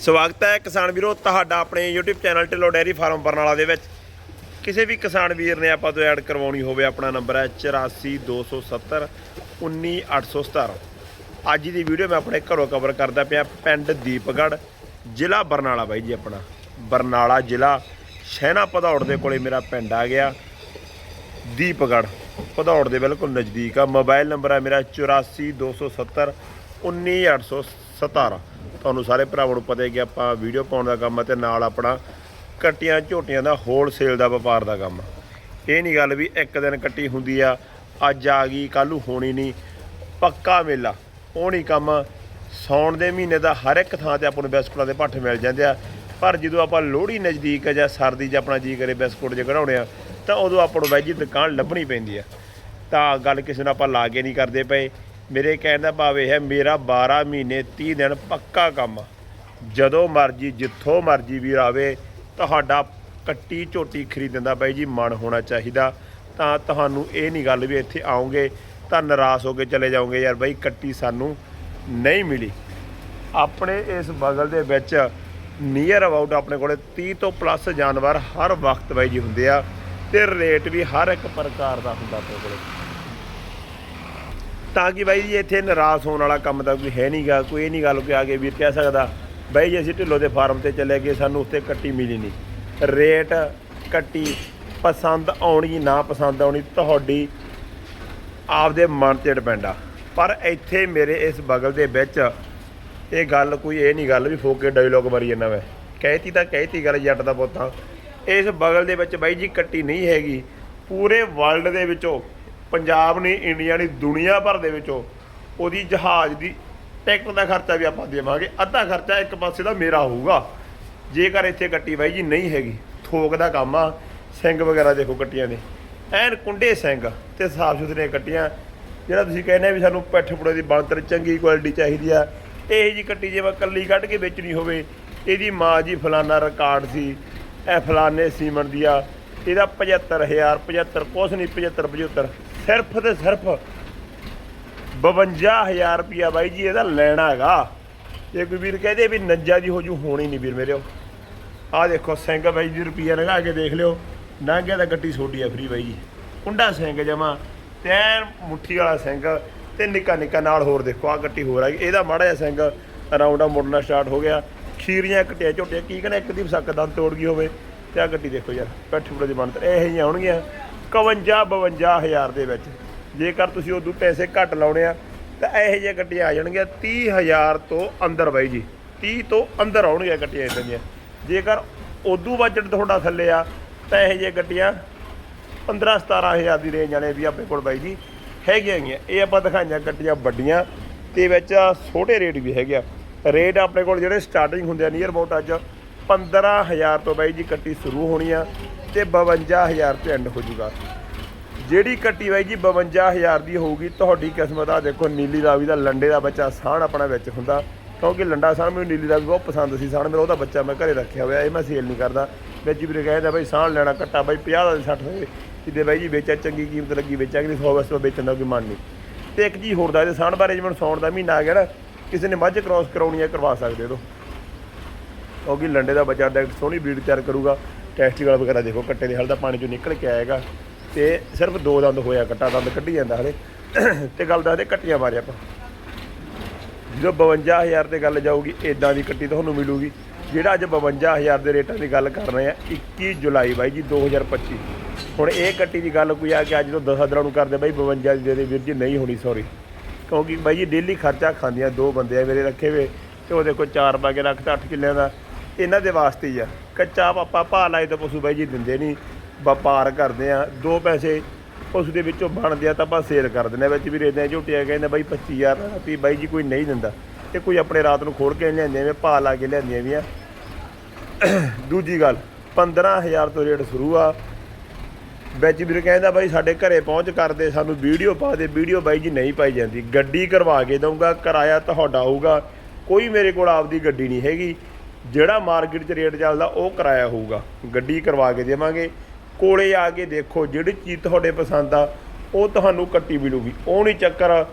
ਸਵਾਗਤ ਹੈ ਕਿਸਾਨ ਵੀਰੋ ਤੁਹਾਡਾ ਆਪਣੇ YouTube channel Dhillon dairy farm Barnala ਦੇ ਵਿੱਚ। ਕਿਸੇ ਵੀ ਕਿਸਾਨ ਵੀਰ ਨੇ ਆਪਾਂ ਤੋਂ ਐਡ ਕਰਵਾਉਣੀ ਹੋਵੇ ਆਪਣਾ ਨੰਬਰ ਹੈ 8427 19817 ਅੱਜ ਦੀ ਵੀਡੀਓ ਮੈਂ ਆਪਣੇ ਘਰੋਂ ਕਵਰ ਕਰਦਾ ਪਿਆ ਪਿੰਡ ਦੀਪਗੜ੍ਹ, ਜ਼ਿਲ੍ਹਾ ਬਰਨਾਲਾ ਬਾਈ ਜੀ ਆਪਣਾ। ਬਰਨਾਲਾ ਜ਼ਿਲ੍ਹਾ, ਸ਼ਹਿਣਾ ਭਦੌੜ ਦੇ ਕੋਲੇ ਮੇਰਾ ਪਿੰਡ ਆ ਗਿਆ। ਦੀਪਗੜ੍ਹ, ਭਦੌੜ ਦੇ ਬਿਲਕੁਲ ਨਜ਼ਦੀਕ ਆ। ਮੋਬਾਈਲ ਨੰਬਰ ਹੈ ਮੇਰਾ 8427 19817 ਤੁਹਾਨੂੰ ਸਾਰੇ ਭਰਾਵਾਂ ਨੂੰ ਪਤਾ ਹੈ ਕਿ ਆਪਾਂ ਵੀਡੀਓ ਪਾਉਣ ਦਾ ਕੰਮ ਹੈ ਤੇ ਨਾਲ ਆਪਣਾ ਕੱਟੀਆਂ ਝੋਟੀਆਂ ਦਾ ਹੋਲਸੇਲ ਦਾ ਵਪਾਰ ਦਾ ਕੰਮ ਇਹ ਨਹੀਂ ਗੱਲ ਵੀ ਇੱਕ ਦਿਨ ਕੱਟੀ ਹੁੰਦੀ ਆ, ਅੱਜ ਆ ਗਈ, ਕੱਲ੍ਹ ਨੂੰ ਹੋਣੀ ਨਹੀਂ। ਪੱਕਾ ਮੇਲਾ, ਉਹ ਨਹੀਂ ਕੰਮ। ਸੌਣ ਦੇ ਮਹੀਨੇ ਦਾ ਹਰ ਇੱਕ ਥਾਂ ਤੇ ਆਪਾਂ ਨੂੰ ਬਿਸਕੁਟਾਂ ਦੇ ਭੱਠ ਮਿਲ ਜਾਂਦੇ ਆ। ਪਰ ਜਦੋਂ ਆਪਾਂ ਲੋਹੜੀ ਨਜ਼ਦੀਕ ਆ ਜਾਂ ਸਰਦੀ 'ਚ ਆਪਣਾ ਜੀ ਕਰੇ ਬਿਸਕੁਟ ਜੇ ਕਢਾਉਣੇ ਆ, ਤਾਂ ਉਦੋਂ ਆਪਾਂ ਨੂੰ ਵੈਜੀ ਦੁਕਾਨ ਲੱਭਣੀ ਪੈਂਦੀ ਆ। ਤਾਂ ਗੱਲ ਕਿਸੇ ਨਾਲ ਆਪਾਂ ਲਾ ਕੇ ਨਹੀਂ ਕਰਦੇ ਪਏ। ਮੇਰੇ ਕਹਿਣ ਦਾ ਭਾਵ ਇਹ ਹੈ, ਮੇਰਾ 12 ਮਹੀਨੇ 30 ਦਿਨ ਪੱਕਾ ਕੰਮ ਆ। ਜਦੋਂ ਮਰਜ਼ੀ, ਜਿੱਥੋਂ ਮਰਜ਼ੀ ਵੀਰ ਆਵੇ, ਤੁਹਾਡਾ ਕੱਟੀ ਝੋਟੀ ਖਰੀਦਣ ਦਾ ਬਾਈ ਜੀ ਮਨ ਹੋਣਾ ਚਾਹੀਦਾ। ਤਾਂ ਤੁਹਾਨੂੰ ਇਹ ਨਹੀਂ ਗੱਲ ਵੀ ਇੱਥੇ ਆਉਂਗੇ, ਤਾਂ ਨਿਰਾਸ਼ ਹੋ ਕੇ ਚਲੇ ਜਾਓਗੇ, ਯਾਰ ਬਾਈ ਕੱਟੀ ਸਾਨੂੰ ਨਹੀਂ ਮਿਲੀ। ਆਪਣੇ ਇਸ ਬਗਲ ਦੇ ਵਿੱਚ ਨੀਅਰ ਅਬਾਊਟ ਆਪਣੇ ਕੋਲੇ 30 ਤੋਂ ਪਲੱਸ ਜਾਨਵਰ ਹਰ ਵਕਤ ਬਾਈ ਜੀ ਹੁੰਦੇ ਆ, ਤੇ ਰੇਟ ਵੀ ਹਰ ਇੱਕ ਪ੍ਰਕਾਰ ਦਾ ਹੁੰਦਾ ਆਪਣੇ ਕੋਲੇ। ਤਾਂ ਕਿ ਬਾਈ ਜੀ ਇੱਥੇ ਨਿਰਾਸ਼ ਹੋਣ ਵਾਲਾ ਕੰਮ ਤਾਂ ਕੋਈ ਹੈ ਨਹੀਂਗਾ, ਕੋਈ ਇਹ ਨਹੀਂ ਗੱਲ ਕੋਈ ਆ ਕੇ ਵੀਰ ਕਹਿ ਸਕਦਾ, ਬਾਈ ਜੀ ਅਸੀਂ ਢਿੱਲੋਂ ਦੇ ਫਾਰਮ ਤੇ ਚਲੇ ਗਏ, ਸਾਨੂੰ ਉੱਥੇ ਕੱਟੀ ਮਿਲੀ ਨਹੀਂ। ਰੇਟ ਕੱਟੀ ਪਸੰਦ ਆਉਣੀ, ਨਾ ਪਸੰਦ ਆਉਣੀ, ਤੁਹਾਡੀ ਆਪਦੇ ਮਨ ਤੇ ਡਿਪੈਂਡ ਆ। ਪਰ ਇੱਥੇ ਮੇਰੇ ਇਸ ਬਗਲ ਦੇ ਵਿੱਚ ਇਹ ਗੱਲ ਕੋਈ ਇਹ ਨਹੀਂ ਗੱਲ ਵੀ ਫੋਕੇ ਡਾਇਲੋਗ ਮਾਰੀ ਜਾਂਦਾ ਮੈਂ। ਕਹਿਤੀ ਤਾਂ ਕਹਿਤੀ ਗੱਲ ਜੱਟ ਦਾ ਪੁੱਤਾਂ ਇਸ ਬਗਲ ਦੇ ਵਿੱਚ ਬਾਈ ਜੀ ਕੱਟੀ ਨਹੀਂ ਹੈਗੀ, ਪੂਰੇ ਵਰਲਡ ਦੇ ਵਿੱਚੋਂ ਪੰਜਾਬ ਨਹੀਂ, ਇੰਡੀਆ ਨਹੀਂ, ਦੁਨੀਆ ਭਰ ਦੇ ਵਿੱਚੋਂ ਉਹਦੀ ਜਹਾਜ਼ ਦੀ ਟਿਕਟ ਦਾ ਖਰਚਾ ਵੀ ਆਪਾਂ ਦੇਵਾਂਗੇ, ਅੱਧਾ ਖਰਚਾ ਇੱਕ ਪਾਸੇ ਦਾ ਮੇਰਾ ਹੋਊਗਾ। ਜੇਕਰ ਇੱਥੇ ਕੱਟੀ ਬਾਈ ਜੀ ਨਹੀਂ ਹੈਗੀ, ਥੋਕ ਦਾ ਕੰਮ ਆ, ਸਿੰਘ ਵਗੈਰਾ ਦੇਖੋ ਕੱਟੀਆਂ ਦੇ। ਐਨ ਕੁੰਡੇ ਸਿੰਘ ਤੇ ਸਾਫ਼ ਸੁਥਰੀਆਂ ਕੱਟੀਆਂ ਜਿਹੜਾ ਤੁਸੀਂ ਕਹਿੰਦੇ ਵੀ ਸਾਨੂੰ ਪੈਠ ਪੁੜੇ ਦੀ ਬਣਤਰ ਚੰਗੀ ਕੁਆਲਿਟੀ ਚਾਹੀਦੀ ਆ, ਇਹ ਜੀ ਕੱਟੀ ਜੇ ਮੈਂ ਕੱਲੀ ਕੱਢ ਕੇ ਵੇਚਣੀ ਹੋਵੇ, ਇਹਦੀ ਮਾਂ ਜੀ ਫਲਾਨਾ ਰਿਕਾਰਡ ਸੀ, ਇਹ ਫਲਾਨੇ ਸੀਮਨ ਦੀ ਆ, ਇਹਦਾ 75000 75 ਕੁਛ ਨਹੀਂ 75 75 ਸਿਰਫ ਤੇ ਸਿਰਫ 52000 ਰੁਪਿਆ ਬਾਈ ਜੀ ਇਹਦਾ ਲੈਣਾ ਹੈਗਾ। ਜੇ ਕੋਈ ਵੀਰ ਕਹਦੇ ਵੀ ਨੱਜਾ ਜੀ ਹੋ ਜੂ ਹੋਣੀ ਨਹੀਂ ਵੀਰ ਮੇਰਿਓ ਆਹ ਦੇਖੋ, ਸਿੰਘ ਬਾਈ ਜੀ ਰੁਪਿਆ ਲਗਾ ਕੇ ਦੇਖ ਲਿਓ। ਨਾਂਗੇ ਦਾ ਗੱਟੀ ਛੋਟੀ ਆ ਫਰੀ ਬਾਈ ਜੀ। ਕੁੰਡਾ ਸਿੰਘ ਜਮਾ ਤੇ ਮੁੱਠੀ ਵਾਲਾ ਸਿੰਘ ਤੇ ਨਿੱਕਾ ਨਿੱਕਾ ਨਾਲ ਹੋਰ ਦੇਖੋ ਆ ਗੱਟੀ ਹੋਰ ਆ ਗਈ। ਇਹਦਾ ਮਾੜਾ ਜਿਹਾ ਸਿੰਘ ਅਰਾਊਂਡ ਮੁੜਨਾ ਸਟਾਰਟ ਹੋ ਗਿਆ। ਖੀਰੀਆਂ ਕਟਿਆ ਝੋਟੀਆਂ, ਕੀ ਕਹਿੰਦਾ ਇੱਕ ਦੀ ਸੱਕ ਦੰਦ ਤੋੜ ਗਈ ਹੋਵੇ। ਤੇ ਆ ਗੱਡੀ ਦੇਖੋ ਯਾਰ ਪੈਠੀ ਬੜੇ ਦੀ ਬਣਤਰ, ਇਹ ਹੀ ਆਉਣਗੀਆਂ 51 52000 ਦੇ ਵਿੱਚ। ਜੇਕਰ ਤੁਸੀਂ ਉਦੋਂ ਪੈਸੇ ਘੱਟ ਲਾਉਣੇ ਆ, ਤਾਂ ਇਹੋ ਜਿਹੀਆਂ ਗੱਡੀਆਂ ਆ ਜਾਣਗੀਆਂ 30000 ਤੋਂ ਅੰਦਰ ਬਾਈ ਜੀ। 30 ਤੋਂ ਅੰਦਰ ਆਉਣਗੀਆਂ ਗੱਡੀਆਂ ਇਦਾਂ ਦੀਆਂ। ਜੇਕਰ ਉਦੋਂ ਬਜਟ ਤੁਹਾਡਾ ਥੱਲੇ ਆ, ਤਾਂ ਇਹੋ ਜਿਹੀਆਂ ਗੱਡੀਆਂ 15 17000 ਦੀ ਰੇਂਜ ਵਾਲੇ ਵੀ ਆਪਣੇ ਕੋਲ ਬਾਈ ਜੀ ਹੈਗੀਆਂ ਹੈਗੀਆਂ। ਇਹ ਆਪਾਂ ਦਿਖਾਈਆਂ ਗੱਡੀਆਂ ਵੱਡੀਆਂ ਤੇ ਵਿੱਚ ਛੋਟੇ ਰੇਟ ਵੀ ਹੈਗੇ ਆ। ਰੇਟ ਆਪਣੇ ਕੋਲ ਜਿਹੜੇ ਸਟਾਰਟਿੰਗ ਹੁੰਦੇ ਆ ਨੀਅਰ ਅਬਾਊਟ ਅੱਜ 15000 ਤੋਂ ਬਾਈ ਜੀ ਕੱਟੀ ਸ਼ੁਰੂ ਹੋਣੀ ਆ ਤੇ 52000 ਤੇ ਐਂਡ ਹੋ ਜਾਊਗਾ ਜਿਹੜੀ ਕੱਟੀ ਬਾਈ ਜੀ 52000 ਦੀ ਹੋਊਗੀ, ਤੁਹਾਡੀ ਕਿਸਮਤ ਆ, ਦੇਖੋ ਨੀਲੀ ਰਾਵੀ ਦਾ ਲੰਡੇ ਦਾ ਬੱਚਾ ਸਾਣ ਆਪਣਾ ਵਿੱਚ ਹੁੰਦਾ, ਕਿਉਂਕਿ ਲੰਡਾ ਸਾਣ ਮੈਨੂੰ ਨੀਲੀ ਰਾਵੀ ਬਹੁਤ ਪਸੰਦ ਸੀ ਸਾਣ ਮੇਰਾ ਉਹਦਾ ਬੱਚਾ ਮੈਂ ਘਰੇ ਰੱਖਿਆ ਹੋਇਆ, ਇਹ ਮੈਂ ਸੇਲ ਨਹੀਂ ਕਰਦਾ। ਵਿੱਚ ਵੀਰੇ ਕਹਿੰਦਾ ਬਾਈ ਸਾਣ ਲੈਣਾ ਕੱਟਾ ਬਾਈ 50 ਦਾ 60 ਹੋਏ ਕਿਤੇ ਬਾਈ ਜੀ ਵੇਚਿਆ, ਚੰਗੀ ਕੀਮਤ ਲੱਗੀ ਵੇਚਾਂਗੇ 100 ਵਸਤੂ ਵੇਚਣ ਦਾ ਕੋਈ ਮਨ ਨਹੀਂ। ਤੇ ਇੱਕ ਜੀ ਹੋਰ ਦਾ ਇਹਦੇ ਸਾਣ ਬਾਰੇ ਜਿਵੇਂ ਸੌਣ ਦਾ ਮਹੀਨਾ ਆ ਗਿਆ ਨਾ, ਕਿਸੇ ਨੇ ਮੱਝ ਕ੍ਰਾਸ ਕਰਾਉਣੀ ਆ, ਕਰਵਾ ਸਕਦੇ ਹੋ। ਕਿਉਂਕਿ ਲੰਡੇ ਦਾ ਬੱਚਾ ਡਾਇਰੈਕਟ ਸੋਹਣੀ ਬਰੀਡ ਤਿਆਰ ਕਰੂਗਾ। ਟੈਸਟੀਕਲ ਵਗੈਰਾ ਦੇਖੋ, ਕੱਟੇ ਦੇ ਹਲ ਦਾ ਪਾਣੀ ਚੋਂ ਨਿਕਲ ਕੇ ਆਏਗਾ। ਤੇ ਸਿਰਫ ਦੋ ਦੰਦ ਹੋਇਆ, ਕੱਟਾ ਦੰਦ ਕੱਢੀ ਜਾਂਦਾ ਹਲੇ। ਤੇ ਗੱਲ ਦੱਸਦੇ ਕੱਟੀਆਂ ਬਾਰੇ ਆਪਾਂ। ਜਦੋਂ 52000 ਤੇ ਗੱਲ ਜਾਊਗੀ ਇਦਾਂ ਦੀ ਕੱਟੀ ਤੁਹਾਨੂੰ ਮਿਲੂਗੀ। ਜਿਹੜਾ ਅੱਜ 52000 ਦੇ ਰੇਟਾਂ ਦੀ ਗੱਲ ਕਰ ਰਹੇ ਆ 21 ਜੁਲਾਈ ਬਾਈ ਜੀ 2025 ਹੁਣ ਇਹ ਕੱਟੀ ਦੀ ਗੱਲ ਕੋਈ ਆ ਕਿ ਅੱਜ ਤੋਂ 10 ਦਿਨਾਂ ਨੂੰ ਕਰਦੇ ਬਾਈ 52 ਦੀ ਦੇ ਦੇ ਵੀਰ ਜੀ, ਨਹੀਂ ਹੋਣੀ ਸੌਰੀ ਕਿਉਂਕਿ ਬਾਈ ਜੀ ਡੇਲੀ ਖਰਚਾ ਖਾਂਦੀਆਂ ਦੋ ਬੰਦੇ ਆ, ਮੇਰੇ ਰੱਖੇ ਵੇ ਤੇ ਉਹਦੇ ਕੋਲ ਚਾਰ ਪਾ ਕੇ ਰੱਖਤਾ 8 ਕਿੱਲਿਆਂ ਦਾ। ਇਹਨਾਂ ਦੇ ਵਾਸਤੇ ਹੀ ਆ। ਕੱਚਾ ਪਾਪਾ ਭਾਅ ਲਾਏ ਤਾਂ ਪਸ਼ੂ ਬਾਈ ਜੀ ਦਿੰਦੇ ਨਹੀਂ। ਵਪਾਰ ਕਰਦੇ ਆ, ਦੋ ਪੈਸੇ ਉਸ ਦੇ ਵਿੱਚੋਂ ਬਣਦੇ ਆ ਤਾਂ ਆਪਾਂ ਸੇਲ ਕਰ ਦਿੰਦੇ ਆ। ਵਿੱਚ ਵੀ ਰੇਦੇ ਝੋਟੀਆਂ ਕਹਿੰਦੇ ਬਾਈ 25000 ਵੀ ਬਾਈ ਜੀ ਕੋਈ ਨਹੀਂ ਦਿੰਦਾ। ਤੇ ਕੋਈ ਆਪਣੇ ਰਾਤ ਨੂੰ ਖੋਲ ਕੇ ਲਿਆਂਦੇ ਆ ਭਾਅ ਲਾ ਕੇ ਲਿਆਂਦੀਆਂ ਵੀ ਆ। ਦੂਜੀ ਗੱਲ 15000 ਤੋਂ ਰੇਟ ਸ਼ੁਰੂ ਆ। ਵਿੱਚ ਵੀਰ ਕਹਿੰਦਾ ਬਾਈ ਸਾਡੇ ਘਰੇ ਪਹੁੰਚ ਕਰਦੇ, ਸਾਨੂੰ ਵੀਡੀਓ ਪਾ ਦੇ, ਵੀਡੀਓ ਬਾਈ ਜੀ ਨਹੀਂ ਪਾਈ ਜਾਂਦੀ। ਗੱਡੀ ਕਰਵਾ ਕੇ ਦਊਂਗਾ, ਕਿਰਾਇਆ ਤੁਹਾਡਾ ਹੋਊਗਾ ਕੋਈ ਮੇਰੇ ਕੋਲ ਆਪਦੀ ਗੱਡੀ ਨਹੀਂ ਹੈਗੀ। ਜਿਹੜਾ ਮਾਰਕੀਟ 'ਚ ਰੇਟ ਚੱਲਦਾ ਉਹ ਕਿਰਾਇਆ ਹੋਊਗਾ। ਗੱਡੀ ਕਰਵਾ ਕੇ ਦੇਵਾਂਗੇ। ਕੋਲੇ ਆ ਕੇ ਦੇਖੋ ਜਿਹੜੀ ਚੀਜ਼ ਤੁਹਾਡੇ ਪਸੰਦ ਆ ਉਹ ਤੁਹਾਨੂੰ ਕੱਟੀ ਮਿਲੂਗੀ। ਉਹ ਨਹੀਂ ਚੱਕਰ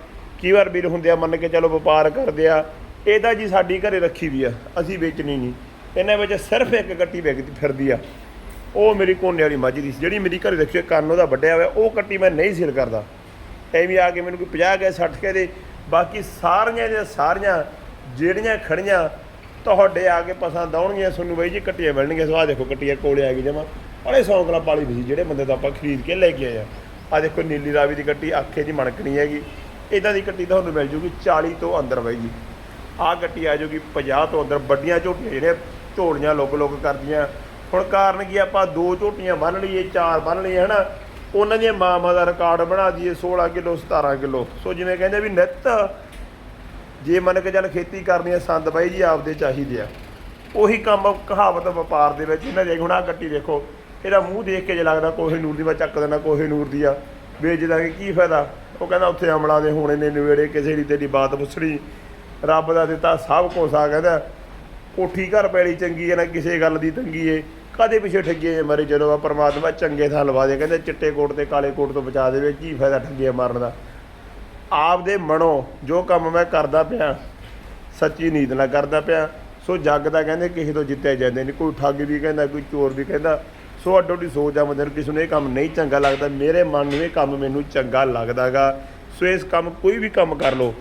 ਕਈ ਵਾਰ ਵੀਰ ਹੁੰਦੇ ਆ ਮੰਨ ਕੇ ਚਲੋ ਵਪਾਰ ਕਰਦੇ ਆ ਇਹਦਾ ਜੀ ਸਾਡੀ ਘਰੇ ਰੱਖੀ ਵੀ ਆ ਅਸੀਂ ਵੇਚਣੀ ਨਹੀਂ। ਇਹਨਾਂ ਵਿੱਚ ਸਿਰਫ ਇੱਕ ਕੱਟੀ ਵਿਕਦੀ ਫਿਰਦੀ ਆ। ਉਹ ਮੇਰੀ ਕੋਨੇ ਵਾਲੀ ਮੱਝ ਦੀ ਸੀ ਜਿਹੜੀ ਮੇਰੀ ਘਰੇ ਰੱਖੀ ਹੋਈ, ਕੰਨ ਉਹਦਾ ਵੱਡਿਆ ਹੋਇਆ ਉਹ ਕੱਟੀ ਮੈਂ ਨਹੀਂ ਸੇਲ ਕਰਦਾ। ਐਵੇਂ ਆ ਕੇ ਮੈਨੂੰ ਕੋਈ 50 ਕੇ 60 ਕੇ ਦੇ ਬਾਕੀ ਸਾਰੀਆਂ ਦੀਆਂ ਸਾਰੀਆਂ ਜਿਹੜੀਆਂ ਖੜੀਆਂ ਤੁਹਾਡੇ ਆ ਕੇ ਪਸੰਦ ਆਉਣਗੀਆਂ, ਤੁਹਾਨੂੰ ਬਾਈ ਜੀ ਕੱਟੀਆਂ ਮਿਲਣਗੀਆਂ। ਸੋ ਦੇਖੋ, ਕੱਟੀਆਂ ਕੋਲੇ ਆ ਗਈ ਜਮਾ। ਬੜੇ ਸੌਂਕਲਾ ਪਾਲੀ ਵੀ ਸੀ, ਜਿਹੜੇ ਬੰਦੇ ਤੋਂ ਆਪਾਂ ਖਰੀਦ ਕੇ ਲੈ ਕੇ ਆਏ ਆ। ਆ ਦੇਖੋ, ਨੀਲੀ ਰਾਵੀ ਦੀ ਕੱਟੀ, ਆਖੇ ਦੀ ਮਣਕਣੀ ਹੈਗੀ। ਇਦਾਂ ਦੀ ਕੱਟੀ ਤੁਹਾਨੂੰ ਮਿਲ ਜੂਗੀ 40 ਤੋਂ ਅੰਦਰ ਬਾਈ ਜੀ। ਆਹ ਗੱਟੀ ਆ ਜੂਗੀ 50 ਤੋਂ ਅੰਦਰ। ਵੱਡੀਆਂ ਝੋਟੀਆਂ ਜਿਹੜੇ ਝੋਲੀਆਂ ਲੋਕ ਲੁੱਕ ਕਰਦੀਆਂ। ਹੁਣ ਕਾਰਨ ਕੀ ਆਪਾਂ ਦੋ ਝੋਟੀਆਂ ਬੰਨ ਲਈਏ, ਚਾਰ ਬੰਨ ਲਈਏ, ਹਨਾ? ਉਹਨਾਂ ਦੀਆਂ ਮਾਂ ਦਾ ਰਿਕਾਰਡ ਬਣਾ ਦਈਏ 16 ਕਿਲੋ 17 ਕਿਲੋ। ਸੋ ਜਿਵੇਂ ਕਹਿੰਦੇ ਵੀ ਨਿੱਤ ਜੇ ਮੰਨ ਕੇ ਚੱਲ ਖੇਤੀ ਕਰਨੀ ਆ, ਸੰਦ ਬਾਈ ਜੀ ਆਪਦੇ ਚਾਹੀਦੇ ਆ। ਉਹੀ ਕੰਮ ਕਹਾਵਤ ਵਪਾਰ ਦੇ ਵਿੱਚ ਇਹਨਾਂ ਦੇ ਗੁਣਾ ਆਹ ਗੱਟੀ ਦੇਖੋ, ਇਹਦਾ ਮੂੰਹ ਦੇਖ ਕੇ ਜੇ ਲੱਗਦਾ ਕੋਹੇ ਨੂਰ ਦੀ ਮੈਂ ਚੱਕ ਦੇਣਾ ਕੋਹੇ ਨੂਰ ਦੀ ਆ। ਵੇਚ ਦਾਂਗੇ ਕੀ ਫਾਇਦਾ? ਉਹ ਕਹਿੰਦਾ ਉੱਥੇ ਅਮਲਾ ਦੇ ਹੋਣੇ ਨੇ ਨਵੇੜੇ ਕਿਸੇ ਦੀ ਤੇਰੀ ਬਾਤ ਪੁੱਛਣੀ। ਰੱਬ ਦਾ ਦਿੱਤਾ ਸਭ ਕੁਛ ਆ, ਕਹਿੰਦਾ ਕੋਠੀ ਘਰ ਪੈਲੀ ਚੰਗੀ ਹੈ ਨਾ ਕਿਸੇ ਗੱਲ ਦੀ ਤੰਗੀ ਏ। ਕਾਦੇ ਪਿੱਛੇ ਠੱਗੇ ਜੇ ਮਰੇ ਜਦੋਂ ਆ ਪਰਮਾਤਮਾ ਚੰਗੇ ਥਾਂ ਲਵਾ ਦੇ, ਕਹਿੰਦੇ ਚਿੱਟੇ ਕੋਟ ਤੇ ਕਾਲੇ ਕੋਟ ਤੋਂ ਬਚਾ ਦੇਵੇ, ਕੀ ਫਾਇਦਾ ਠੱਗੇ ਮਾਰਨ ਦਾ? ਆਪਦੇ ਮਨੋਂ ਜੋ ਕੰਮ ਮੈਂ ਕਰਦਾ ਪਿਆ, ਸੱਚੀ ਨੀਤ ਨਾਲ ਕਰਦਾ ਪਿਆ। ਸੋ ਜੱਗ ਦਾ ਕਹਿੰਦੇ ਕਿਸੇ ਤੋਂ ਜਿੱਤਿਆ ਜਾਂਦੇ ਨਹੀਂ, ਕੋਈ ਠੱਗ ਵੀ ਕਹਿੰਦਾ, ਕੋਈ ਚੋਰ ਵੀ ਕਹਿੰਦਾ। ਸੋ ਅੱਡੋ ਅੱਡੀ ਸੋਚ ਆ ਬੰਦੇ ਨੂੰ, ਕਿਸੇ ਨੂੰ ਇਹ ਕੰਮ ਨਹੀਂ ਚੰਗਾ ਲੱਗਦਾ, ਮੇਰੇ ਮਨ ਨੂੰ ਇਹ ਕੰਮ ਮੈਨੂੰ ਚੰਗਾ ਲੱਗਦਾਗਾ। ਸੋ ਇਸ ਕੰਮ ਕੋਈ ਵੀ ਕੰਮ ਕਰ ਲਓ,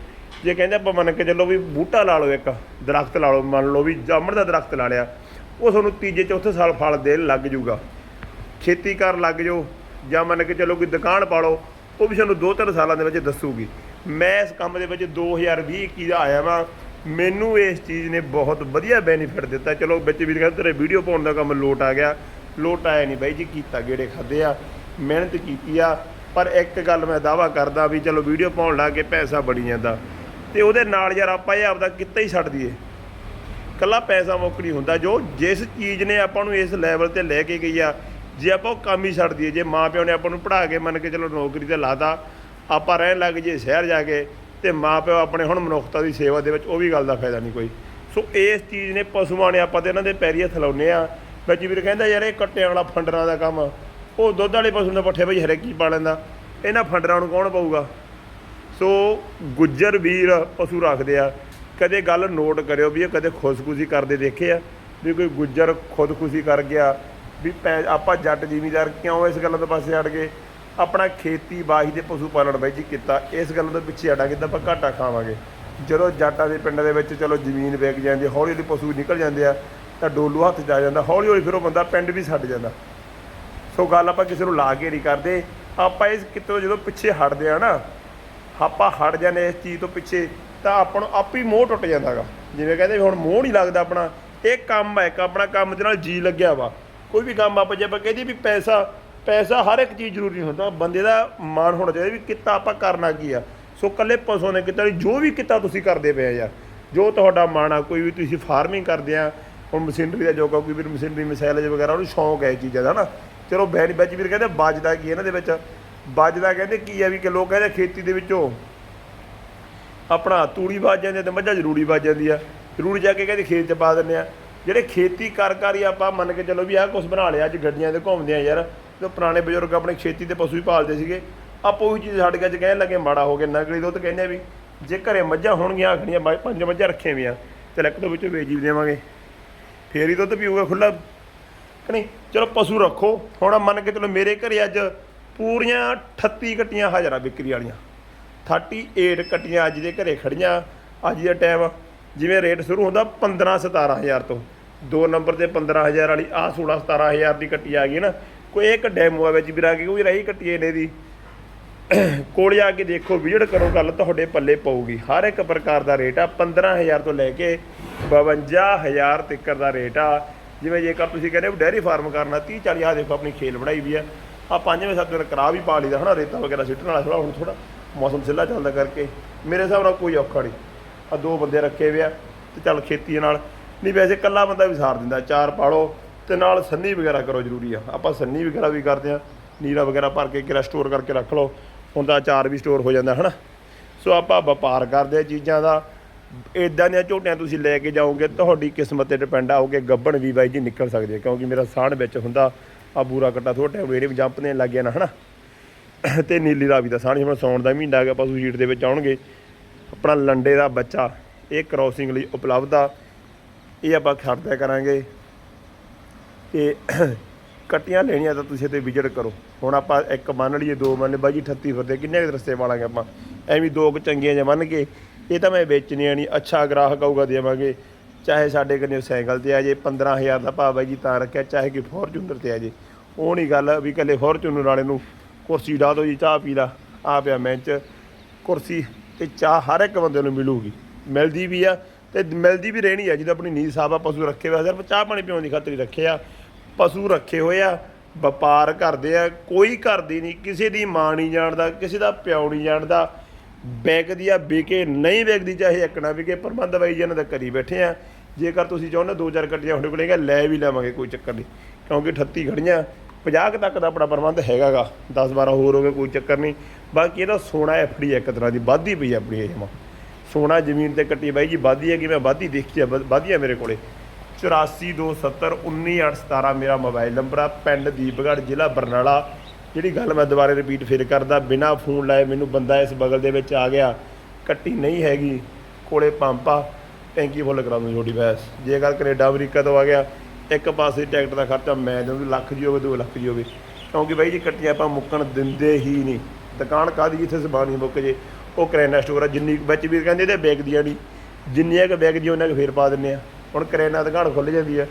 ਜੇ ਕਹਿੰਦੇ ਆਪਾਂ ਮੰਨ ਕੇ ਚੱਲੋ ਵੀ ਬੂਟਾ ਲਾ ਲਓ ਇੱਕ, ਦਰਖਤ ਲਾ ਲਓ, ਮੰਨ ਲਓ ਵੀ ਜਾਮਣ ਦਾ ਦਰਖਤ ਲਾ ਲਿਆ, ਉਹ ਤੁਹਾਨੂੰ ਤੀਜੇ, ਚੌਥੇ ਸਾਲ ਫਲ ਦੇਣ ਲੱਗ ਜੂਗਾ ਖੇਤੀ ਕਰਨ ਲੱਗ ਜਾਓ, ਜਾਂ ਮੰਨ ਕੇ ਚੱਲੋ ਕੋਈ ਦੁਕਾਨ ਪਾ ਲਓ ਉਹ ਵੀ ਸਾਨੂੰ 2-3 ਸਾਲਾਂ ਦੇ ਵਿੱਚ ਦੱਸੂਗੀ। ਮੈਂ ਇਸ ਕੰਮ ਦੇ ਵਿੱਚ 2020 21 ਦਾ ਆਇਆ ਵਾਂ। ਮੈਨੂੰ ਇਸ ਚੀਜ਼ ਨੇ ਬਹੁਤ ਵਧੀਆ ਬੈਨੀਫਿਟ ਦਿੱਤਾ। ਚਲੋ ਵਿੱਚ ਵੀ ਕਹਿੰਦੇ, ਤੇਰੇ ਵੀਡੀਓ ਪਾਉਣ ਦਾ ਕੰਮ ਲੋਟ ਆ ਗਿਆ। ਲੋਟ ਆਇਆ ਨਹੀਂ ਬਾਈ ਜੀ, ਕੀਤਾ ਗੇੜੇ ਖਾਦੇ ਆ? ਮਿਹਨਤ ਕੀਤੀ ਆ। ਪਰ ਇੱਕ ਗੱਲ ਮੈਂ ਦਾਵਾ ਕਰਦਾ ਵੀ ਚਲੋ ਵੀਡੀਓ ਪਾਉਣ ਲੱਗ ਕੇ ਪੈਸਾ ਬੜੀ ਜਾਂਦਾ। ਤੇ ਉਹਦੇ ਨਾਲ ਯਾਰ ਆਪਾਂ ਇਹ ਆਪਦਾ ਕਿੱਤਾ ਹੀ ਛੱਡ ਦਈਏ। ਕੱਲਾ ਪੈਸਾ ਮੁੱਕ ਨਹੀਂ ਹੁੰਦਾ। ਜੋ ਜਿਸ ਚੀਜ਼ ਨੇ ਆਪਾਂ ਨੂੰ ਇਸ ਲੈਵਲ ਤੇ ਲੈ ਕੇ ਗਈ ਆ ਜੇ ਆਪਾਂ ਉਹ ਕੰਮ ਹੀ ਛੱਡ ਦਈਏ, ਜੇ ਮਾਂ ਪਿਓ ਨੇ ਆਪਾਂ ਨੂੰ ਪੜ੍ਹਾ ਕੇ ਮੰਨ ਕੇ ਚਲੋ ਨੌਕਰੀ ਤੇ ਲਾਤਾ, ਆਪਾਂ ਰਹਿਣ ਲੱਗ ਜੇ ਸ਼ਹਿਰ ਜਾ ਕੇ ਤੇ ਮਾਂ ਪਿਓ ਆਪਣੇ ਹੁਣ ਮਨੁੱਖਤਾ ਦੀ ਸੇਵਾ ਦੇ ਵਿੱਚ ਉਹ ਵੀ ਗੱਲ ਦਾ ਫਾਇਦਾ ਨਹੀਂ ਕੋਈ। ਸੋ ਇਸ ਚੀਜ਼ ਨੇ ਪਸ਼ੂਆਂ ਨੇ ਆਪਾਂ ਤੇ ਇਹਨਾਂ ਦੇ ਪੈਰੀ ਹੱਥ ਲਾਉਨੇ ਆ। ਵਿੱਚ ਵੀਰ ਕਹਿੰਦਾ ਯਾਰ ਇਹ ਕੱਟਿਆਂ ਵਾਲਾ ਫੰਡਰਾਂ ਦਾ ਕੰਮ ਉਹ ਦੁੱਧ ਵਾਲੇ ਪਸ਼ੂ ਦੇ ਪੱਠੇ ਬਈ ਹਰੇਕ ਕੀ ਪਾ ਲੈਂਦਾ। ਇਹਨਾਂ ਫੰਡਰਾਂ ਨੂੰ ਕੌਣ ਪਾਊਗਾ? ਸੋ ਗੁੱਜਰ ਵੀਰ ਪਸ਼ੂ ਰੱਖਦੇ ਆ। ਕਦੇ ਗੱਲ ਨੋਟ ਕਰਿਓ ਵੀ ਇਹ ਕਦੇ ਖੁਦਕੁਸ਼ੀ ਕਰਦੇ ਦੇਖੇ ਆ। ਵੀ ਕੋਈ ਗੁੱਜਰ ਖੁਦਕੁਸ਼ੀ ਕਰ ਗਿਆ ਵੀ ਪੈ- ਆਪਾਂ ਜੱਟ ਜ਼ਿਮੀਦਾਰ ਕਿਉਂ ਇਸ ਗੱਲਾਂ ਤੋਂ ਪਾਸੇ ਹਟ ਗਏ? ਆਪਣਾ ਖੇਤੀ ਬਾਹੀ ਪਸ਼ੂ ਪਾਲਣ ਬਾਈ ਜੀ ਕੀਤਾ। ਇਸ ਗੱਲ ਤੋਂ ਪਿੱਛੇ ਹਟਾਂਗੇ ਤਾਂ ਆਪਾਂ ਘਾਟਾ ਖਾਵਾਂਗੇ। ਜਦੋਂ ਜੱਟਾਂ ਦੇ ਪਿੰਡ ਦੇ ਵਿੱਚ ਚਲੋ ਜ਼ਮੀਨ ਵਿਕ ਜਾਂਦੀ, ਹੌਲੀ ਹੌਲੀ ਪਸ਼ੂ ਨਿਕਲ ਜਾਂਦੇ ਆ, ਤਾਂ ਡੋਲੂ ਹੱਥ 'ਚ ਆ ਜਾਂਦਾ। ਹੌਲੀ ਹੌਲੀ ਫਿਰ ਉਹ ਬੰਦਾ ਪਿੰਡ ਵੀ ਛੱਡ ਜਾਂਦਾ। ਸੋ ਗੱਲ ਆਪਾਂ ਕਿਸੇ ਨੂੰ ਲਾ ਕੇ ਨਹੀਂ ਕਰਦੇ। ਆਪਾਂ ਇਸ ਕਿਤੋਂ ਜਦੋਂ ਪਿੱਛੇ ਹਟਦੇ ਆ ਨਾ, ਆਪਾਂ ਹਟ ਜਾਂਦੇ ਇਸ ਚੀਜ਼ ਤੋਂ ਪਿੱਛੇ, ਤਾਂ ਆਪਾਂ ਨੂੰ ਆਪ ਹੀ ਮੋਹ ਟੁੱਟ ਜਾਂਦਾਗਾ। ਜਿਵੇਂ ਕਹਿੰਦੇ ਵੀ ਹੁਣ ਮੋਹ ਨਹੀਂ ਲੱਗਦਾ ਆਪਣਾ। ਇਹ ਕੰਮ ਹੈ ਇੱਕ ਆਪਣਾ ਕੰਮ ਦੇ ਨਾਲ ਜੀ ਲੱਗਿਆ ਵਾ। ਕੋਈ ਵੀ ਕੰਮ ਆਪਾਂ ਜੇ ਆਪਾਂ ਕਹਦੇ ਵੀ ਪੈਸਾ ਪੈਸਾ ਹਰ ਇੱਕ ਚੀਜ਼ ਜ਼ਰੂਰੀ ਹੁੰਦਾ, ਬੰਦੇ ਦਾ ਮਾਣ ਹੋਣਾ ਚਾਹੀਦਾ ਵੀ ਕਿੱਤਾ ਆਪਾਂ ਕਰਨਾ ਕੀ ਆ। ਸੋ ਕੱਲੇ ਪਸ਼ੂ ਨੇ ਕਿਤਾ ਜੋ ਵੀ ਕਿੱਤਾ ਤੁਸੀਂ ਕਰਦੇ ਪਏ ਆ ਯਾਰ, ਜੋ ਤੁਹਾਡਾ ਮਾਣ ਆ, ਕੋਈ ਵੀ ਤੁਸੀਂ ਫਾਰਮਿੰਗ ਕਰਦੇ ਆ, ਹੁਣ ਮਸ਼ੀਨਰੀ ਦਾ ਜੋਗਾ ਕੋਈ ਵੀ ਮਸ਼ੀਨਰੀ ਮਿਸਾਈਲਜ ਵਗੈਰਾ, ਉਹਨੂੰ ਸ਼ੌਂਕ ਹੈ ਇਹ ਚੀਜ਼ਾਂ ਦਾ ਨਾ। ਚਲੋ ਬੈਨ ਵਿੱਚ ਵੀਰ ਕਹਿੰਦੇ ਵੱਜਦਾ ਕੀ ਇਹਨਾਂ ਦੇ ਵਿੱਚ? ਵੱਜਦਾ ਕਹਿੰਦੇ ਕੀ ਆ ਵੀ ਕਿ ਲੋਕ ਕਹਿੰਦੇ ਖੇਤੀ ਦੇ ਵਿੱਚੋਂ ਆਪਣਾ ਤੂੜੀ ਵੱਜ ਜਾਂਦੀ ਆ ਤੇ ਮੱਝਾਂ ਜ਼ਰੂਰੀ ਵੱਜ ਜਾਂਦੀ ਆ। ਜ਼ਰੂਰੀ ਜਾ ਕੇ ਕਹਿੰਦੇ ਖੇਤ 'ਚ ਪਾ ਦਿੰਦੇ ਆ। ਜਿਹੜੇ ਖੇਤੀ ਕਰ ਕਰ ਹੀ ਆਪਾਂ ਮੰਨ ਕੇ ਚੱਲੋ ਵੀ ਆਹ ਕੁਝ ਬਣਾ ਲਿਆ, ਅੱਜ ਗੱਡੀਆਂ ਤੇ ਘੁੰਮਦੇ ਆ ਯਾਰ ਜੋ ਪੁਰਾਣੇ ਬਜ਼ੁਰਗ ਆਪਣੇ ਖੇਤੀ ਤੇ ਪਸ਼ੂ ਹੀ ਪਾਲਦੇ ਸੀਗੇ। ਆਪਾਂ ਉਹੀ ਚੀਜ਼ ਸਾਡੇ ਅੱਜ ਕਹਿਣ ਲੱਗੇ, ਮਾੜਾ ਹੋ ਗਿਆ, ਨਕਲੀ ਦੁੱਧ ਕਹਿੰਦੇ ਆ ਵੀ ਜੇ ਘਰੇ ਮੱਝਾਂ ਹੋਣਗੀਆਂ, ਆਖਣੀਆਂ ਬਾਈ ਪੰਜ ਮੱਝਾਂ ਰੱਖੀਆਂ ਵੀਆਂ ਤੇ ਇੱਕ ਤੋਂ ਵਿੱਚੋਂ ਵੇਚ ਵੀ ਦੇਵਾਂਗੇ। ਫੇਰ ਹੀ ਦੁੱਧ ਪੀਊਗਾ ਖੁੱਲਾ ਨਹੀਂ? ਚਲੋ ਪਸ਼ੂ ਰੱਖੋ। ਹੁਣ ਮੰਨ ਕੇ ਚਲੋ ਮੇਰੇ ਘਰੇ ਅੱਜ ਪੂਰੀਆਂ 38 ਕੱਟੀਆਂ ਹਾਜ਼ਰਾਂ ਵਿਕਰੀ ਵਾਲੀਆਂ। 38 ਕੱਟੀਆਂ ਅੱਜ ਦੇ ਘਰੇ ਖੜੀਆਂ ਅੱਜ ਦਾ ਟਾਈਮ ਜਿਵੇਂ ਰੇਟ ਸ਼ੁਰੂ ਹੁੰਦਾ 15 17000 ਤੋਂ। ਦੋ ਨੰਬਰ ਤੇ 15000 ਵਾਲੀ ਆ 16 17000 ਦੀ ਕੱਟੀ ਆ ਗਈ ਨਾ। ਕੋਈ ਇੱਕ ਡੈਮੋ ਆ ਵਿੱਚ ਵੀਰਾ ਕੇ ਕੋਈ ਰਹੀ ਕੱਟੀ ਇਹਨੇ ਦੀ। ਕੋਲ ਜਾ ਕੇ ਦੇਖੋ ਵਿਜ਼ਿਟ ਕਰੋ, ਗੱਲ ਤੁਹਾਡੇ ਪੱਲੇ ਪਊਗੀ। ਹਰ ਇੱਕ ਪ੍ਰਕਾਰ ਦਾ ਰੇਟ ਆ 15000 ਤੋਂ ਲੈ ਕੇ 52000 ਤੱਕ ਦਾ ਰੇਟ ਆ। ਜਿਵੇਂ ਜੇਕਰ ਤੁਸੀਂ ਕਹਿੰਦੇ ਹੋ ਡੈਰੀ ਫਾਰਮ ਕਰਨਾ 30 40 ਆ ਦੇਖੋ, ਆਪਣੀ ਖੇਲ ਬਣਾਈ ਵੀ ਆ। ਆ ਪੰਜਵੇਂ, ਸੱਤਵੇਂ ਦਿਨ ਕਰਾ ਵੀ ਪਾ ਲਈਦਾ, ਹਨਾ, ਰੇਤਾ ਵਗੈਰਾ ਸਿੱਟਣ ਵਾਲਾ ਥੋੜਾ ਹੁਣ ਥੋੜਾ ਮੌਸਮ ਸਿੱਲਾ ਚੱਲਦਾ ਕਰਕੇ। ਮੇਰੇ ਹਿਸਾਬ ਨਾਲ ਕੋਈ ਔਖਾ ਨਹੀਂ। ਆ ਦੋ ਬੰਦੇ ਰੱਖੇ ਵੇ ਆ, ਤੇ ਚੱਲ ਖੇਤੀ ਨਾਲ ਨਹੀਂ ਵੈਸੇ ਇਕੱਲਾ ਬੰਦਾ ਵੀ ਸਾਰ ਦਿੰਦਾ, ਚਾਰ ਪਾਲੋ ਤੇ ਨਾਲ ਸੰਨੀ ਵਗੈਰਾ ਕਰੋ ਜ਼ਰੂਰੀ ਆ। ਆਪਾਂ ਸੰਨੀ ਵਗੈਰਾ ਵੀ ਕਰਦੇ ਆ, ਨੀਰਾ ਵਗੈਰਾ ਭਰ ਕੇ ਕਿਰਾ ਸਟੋਰ ਕਰਕੇ ਰੱਖ ਲਓ ਤਾਂ ਚਾਰ ਵੀ ਸਟੋਰ ਹੋ ਜਾਂਦਾ, ਹਨਾ? ਸੋ ਆਪਾਂ ਵਪਾਰ ਕਰਦੇ ਆ ਚੀਜ਼ਾਂ ਦਾ। ਇਦਾਂ ਦੀਆਂ ਝੋਟੀਆਂ ਤੁਸੀਂ ਲੈ ਕੇ ਜਾਓਗੇ, ਤੁਹਾਡੀ ਕਿਸਮਤ ਤੇ ਡਿਪੈਂਡ ਆਓਗੇ ਗੱਬਣ ਵੀ ਬਾਈ ਜੀ ਨਿਕਲ ਸਕਦੇ ਆ, ਕਿਉਂਕਿ ਮੇਰਾ ਸਾਣ ਵਿੱਚ ਹੁੰਦਾ ਆ ਬੂਰਾ ਕੱਟਾ ਥੋੜਾ ਟਾਈਮ ਇਹਦੇ ਵੀ ਜੰਪ ਨੇ ਲੱਗ ਗਿਆ ਨਾ, ਹਨਾ? ਤੇ ਨੀਲੀ ਰਾਵੀ ਦਾ ਸਾਣ ਹੁਣ ਸੌਣ ਦਾ ਮਹੀਨਾ ਆ ਗਿਆ, ਪਸ਼ੂ ਸ਼ੀਟ ਦੇ ਵਿੱਚ ਆਉਣਗੇ। ਆਪਣਾ ਲੰਡੇ ਦਾ ਬੱਚਾ, ਇਹ ਕ੍ਰੋਸਿੰਗ ਲਈ ਉਪਲਬਧ ਆ। ਇਹ ਆਪਾਂ ਖੜਦਿਆ ਕਰਾਂਗੇ ਤੇ ਕੱਟੀਆਂ ਲੈਣੀਆਂ ਤਾਂ ਤੁਸੀਂ ਇੱਥੇ ਵਿਜ਼ਿਟ ਕਰੋ। ਹੁਣ ਆਪਾਂ ਇੱਕ ਮੰਨ ਲਈਏ, ਦੋ ਮੰਨ ਲਏ ਬਾਈ ਜੀ 38 ਫਿਰਦੇ, ਕਿੰਨੇ ਕੁ ਰਸਤੇ ਵਾਲਾਂਗੇ ਆਪਾਂ? ਐਵੇਂ ਦੋ ਕੁ ਚੰਗੀਆਂ ਜਿਹਾ ਮੰਨ ਕੇ, ਇਹ ਤਾਂ ਮੈਂ ਵੇਚਣੀਆਂ ਨਹੀਂ, ਅੱਛਾ ਗ੍ਰਾਹਕ ਆਊਗਾ ਦੇਵਾਂਗੇ। ਚਾਹੇ ਸਾਡੇ ਕੰਨੇ ਸਾਈਕਲ ਤੇ ਆ ਜੇ 15000 ਦਾ ਭਾਅ ਬਾਈ ਜੀ ਤਾਂ ਰੱਖਿਆ, ਚਾਹੇ ਕਿ ਫੋਰਚੂਨਰ ਤੇ ਆ ਜੇ। ਉਹ ਨਹੀਂ ਗੱਲ ਵੀ ਕੱਲੇ ਫੋਰਚੂਨਰ ਵਾਲੇ ਨੂੰ ਕੁਰਸੀ ਡਾ ਦਿਓ ਜੀ, ਚਾਹ ਪੀ ਲਾ ਆ ਪਿਆ ਮੈਂ 'ਚ ਕੁਰਸੀ ਤੇ ਚਾਹ ਹਰ ਇੱਕ ਬੰਦੇ ਨੂੰ ਮਿਲੂਗੀ। ਮਿਲਦੀ ਵੀ ਆ ਤੇ ਮਿਲਦੀ ਵੀ ਰਹਿਣੀ ਆ ਜਦੋਂ ਆਪਣੀ ਨੀਂਦ ਸਾਫ਼ ਆ, ਪਸ਼ੂ ਰੱਖੇ ਹੋਏ ਆ। ਸਿਰਫ ਚਾਹ ਪਾਣੀ ਪਿਉਣ ਦੀ ਖਾਤਰ ਹੀ ਰੱਖੇ ਆ। ਪਸ਼ੂ ਰੱਖੇ ਹੋਏ ਆ, ਵਪਾਰ ਕਰਦੇ ਆ, ਕੋਈ ਕਰਦੀ ਨਹੀਂ, ਕਿਸੇ ਦੀ ਮਾਂ ਨਹੀਂ ਜਾਣਦਾ, ਕਿਸੇ ਦਾ ਪਿਓ ਨਹੀਂ ਜਾਣਦਾ। ਵਿਕਦੀ ਆ, ਵਿਕੇ, ਨਹੀਂ ਵਿਕਦੀ, ਚਾਹੇ ਇੱਕ ਨਾ ਵਿਕੇ ਪ੍ਰਬੰਧ ਬਾਈ ਜੀ ਇਹਨਾਂ ਦਾ ਕਰੀ ਬੈਠੇ ਆ, ਜੇਕਰ ਤੁਸੀਂ ਚਾਹੁੰਦੇ ਦੋ ਚਾਰ ਗੱਡੀਆਂ ਤੁਹਾਡੇ ਕੋਲ ਹੈਗਾ ਲੈ ਵੀ ਲਵਾਂਗੇ ਕੋਈ ਚੱਕਰ ਨਹੀਂ। ਕਿਉਂਕਿ 38 ਖੜੀਆਂ 50 ਕੁ ਤੱਕ ਦਾ ਆਪਣਾ ਪ੍ਰਬੰਧ ਹੈਗਾਗਾ 10 12 ਹੋਰ ਹੋ ਕੋਈ ਚੱਕਰ ਨਹੀਂ। ਬਾਕੀ ਇਹਦਾ ਸੋਨਾ ਐਫਡੀ ਇੱਕ ਤਰ੍ਹਾਂ ਦੀ ਵਾਧੀ ਪਈ ਆਪਣੀ ਇਹ ਜਮਾ। ਸੋਨਾ ਜ਼ਮੀਨ ਤੇ ਕੱਟੀ ਬਾਈ ਜੀ, ਵਾਧੀ ਹੈ ਕਿ ਮੈਂ ਵਾਧੀ ਦੇਖੀ ਆ ਵਾਧੀ ਆ ਮੇਰੇ ਕੋਲੇ। 8427191817 ਮੇਰਾ ਮੋਬਾਈਲ ਨੰਬਰ ਆ, ਪਿੰਡ ਦੀਪਗੜ੍ਹ, ਜ਼ਿਲ੍ਹਾ ਬਰਨਾਲਾ। ਜਿਹੜੀ ਗੱਲ ਮੈਂ ਦੁਬਾਰੇ ਰਿਪੀਟ ਫਿਰ ਕਰਦਾ, ਬਿਨਾ ਫੋਨ ਲਾਏ ਮੈਨੂੰ ਬੰਦਾ ਇਸ ਬਗਲ ਦੇ ਵਿੱਚ ਆ ਗਿਆ। ਕੱਟੀ ਨਹੀਂ ਹੈਗੀ, ਕੋਲੇ ਪੰਪਾ ਟੈਂਕੀ ਫੁੱਲ ਕਰਾ ਦੂੰ ਛੋਟੀ ਭੈਂਸ ਜੇ ਗੱਲ ਕੈਨੇਡਾ, ਅਮਰੀਕਾ ਤੋਂ ਆ ਗਿਆ, ਇੱਕ ਪਾਸੇ ਟਿਕਟ ਦਾ ਖਰਚਾ ਮੈਂ ਦਊਂ ਲੱਖ ਜੀ ਹੋਵੇ 2 ਲੱਖ ਜੀ ਹੋਵੇ। ਕਿਉਂਕਿ ਬਾਈ ਜੀ, ਕੱਟੀਆਂ ਆਪਾਂ ਮੁੱਕਣ ਦਿੰਦੇ ਹੀ ਨਹੀਂ। ਦੁਕਾਨ ਕਾਦੀ ਜਿੱਥੇ ਸਮਾਨ ਹੀ ਮੁੱਕ ਜੇ। ਉਹ ਕਰਿਆਨਾ ਸਟੋਰ ਆ, ਜਿੰਨੀ ਵਿੱਚ ਵੀ ਕਹਿੰਦੇ ਇਹਦੇ ਵਿਕਦੀਆਂ ਨਹੀਂ ਜਿੰਨੀਆਂ ਕੁ ਵਿਕਦੀਆਂ ਉਹਨਾਂ ਕੁ ਫੇਰ ਪਾ ਦਿੰਨੇ ਆ। ਹੁਣ ਕਰਿਆਨਾ ਦੁਕਾਨ ਖੁੱਲ ਜਾਂਦੀ ਆ।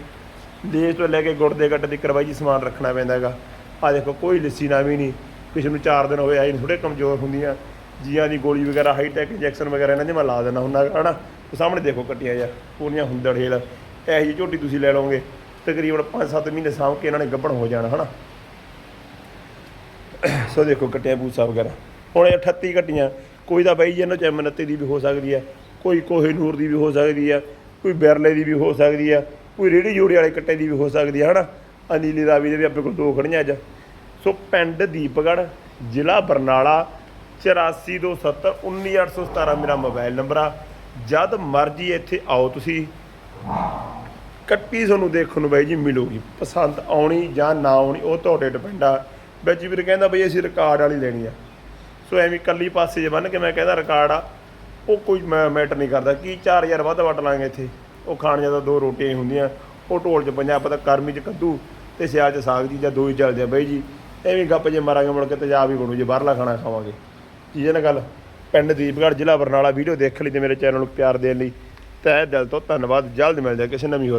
ਦੇਸ਼ ਤੋਂ ਲੈ ਕੇ ਗੁੜ ਦੇ ਗੱਟ ਦੀ ਕਰਵਾਈ ਜੀ ਸਮਾਨ ਰੱਖਣਾ ਪੈਂਦਾ ਹੈਗਾ। ਆ ਦੇਖੋ, ਕੋਈ ਲੱਸੀ ਨਾ ਵੀ ਨਹੀਂ। ਕਿਸੇ ਨੂੰ 4 ਦਿਨ ਹੋਏ ਆਈ ਥੋੜੇ ਕਮਜ਼ੋਰ ਹੁੰਦੀਆਂ। ਜੀਆਂ ਦੀ ਗੋਲੀ ਵਗੈਰਾ ਹਾਈਟੈਕ ਇੰਜੈਕਸ਼ਨ ਵਗੈਰਾ ਇਹਨਾਂ ਦੇ ਮੈਂ ਲਾ ਦੇਣਾ ਹੁੰਦਾ, ਹਨਾ? ਉਹ ਸਾਹਮਣੇ ਦੇਖੋ ਕੱਟੀਆਂ ਜਾਂ ਪੂਰੀਆਂ ਹੁੰਦੜ ਹੇਲ। ਇਹੋ ਜਿਹੀ ਝੋਟੀ ਤੁਸੀਂ ਲੈ ਲਓਗੇ, ਤਕਰੀਬਨ 5-7 ਮਹੀਨੇ ਸਾਂਭ ਕੇ ਇਹਨਾਂ ਨੇ ਗੱਭਣ ਹੋ ਜਾਣਾ, ਹਨਾ? ਸੋ ਦੇਖੋ, ਕੱਟਿਆ ਬੂਸਾ ਵਗੈਰਾ। ਹੁਣ ਇਹ 38 ਕੱਟੀਆਂ। ਕੋਈ ਤਾਂ ਬਾਈ ਜੀ ਇਹਨਾਂ ਚ ਮਨੱਤੇ ਦੀ ਵੀ ਹੋ ਸਕਦੀ ਹੈ, ਕੋਈ ਕੋਹੇ ਨੂਰ ਦੀ ਵੀ ਹੋ ਸਕਦੀ ਆ ਕੋਈ ਬਿਰਲੇ ਦੀ ਵੀ ਹੋ ਸਕਦੀ ਆ ਕੋਈ ਰੇੜੀ ਜੋੜੀ ਵਾਲੇ ਕੱਟੇ ਦੀ ਵੀ ਹੋ ਸਕਦੀ ਹੈ, ਹਨਾ? ਅਨੀਲੀ ਰਾਵੀ ਦੇ ਵੀ ਆਪਣੇ ਕੋਲ ਦੋ ਖੜੀਆਂ ਅੱਜ। ਸੋ ਪਿੰਡ ਦੀਪਗੜ੍ਹ, ਜ਼ਿਲ੍ਹਾ ਬਰਨਾਲਾ 8427191817 ਮੇਰਾ ਮੋਬਾਈਲ ਨੰਬਰ ਆ। ਜਦ ਮਰਜ਼ੀ ਇੱਥੇ ਆਓ ਤੁਸੀਂ। ਕੱਟੀ ਤੁਹਾਨੂੰ ਦੇਖਣ ਨੂੰ ਬਾਈ ਜੀ ਮਿਲੂਗੀ। ਪਸੰਦ ਆਉਣੀ ਜਾਂ ਨਾ ਆਉਣੀ, ਉਹ ਤੁਹਾਡੇ ਡਿਪੈਂਡ ਆ। ਵਿੱਚ ਵੀਰ ਕਹਿੰਦਾ ਬਈ ਅਸੀਂ ਰਿਕਾਰਡ ਵਾਲੀ ਲੈਣੀ ਆ। ਸੋ ਐਵੇਂ ਕੱਲੀ ਪਾਸੇ ਜੇ ਬੰਨ ਕੇ ਮੈਂ ਕਹਿੰਦਾ ਰਿਕਾਰਡ ਆ, ਉਹ ਕੋਈ ਮੈਟਰ ਨਹੀਂ ਕਰਦਾ। ਕੀ 4000 ਵੱਧ ਵਟ ਲਾਂਗੇ ਇੱਥੇ? ਉਹ ਖਾਣ ਜ਼ਿਆਦਾ ਦੋ ਰੋਟੀਆਂ ਹੀ ਹੁੰਦੀਆਂ, ਉਹ ਢੋਲ 'ਚ ਪੰਜਾ ਪਤਾ ਕਰਮੀ 'ਚ ਕੱਦੂ ਤੇ ਸਿਆਲ 'ਚ ਸਾਗ ਜੀ ਜਾਂ ਦੋ ਹੀ ਚੱਲਦੇ ਆ ਬਾਈ ਜੀ। ਐਵੇਂ ਗੱਪ ਜੇ ਮਾਰਾਂਗੇ, ਮੁੜ ਕੇ ਤੇਜ਼ਾਬ ਹੀ ਬਣੂ ਜੇ, ਬਾਹਰਲਾ ਖਾਣਾ ਖਾਵਾਂਗੇ। ਠੀਕ ਹੈ ਨਾ ਗੱਲ? ਪਿੰਡ ਦੀਪਗੜ੍ਹ, ਜ਼ਿਲ੍ਹਾ ਬਰਨਾਲਾ, ਵੀਡੀਓ ਦੇਖ ਲਈ ਤੇ ਮੇਰੇ ਚੈਨਲ ਨੂੰ ਪਿਆਰ ਦੇਣ ਲਈ। ਤਹਿ ਦਿਲ ਤੋਂ ਧੰਨਵਾਦ, ਜਲਦ ਮਿਲਦੇ ਹਾਂ ਕਿਸੇ ਨਵੀਂ ਹੋਰ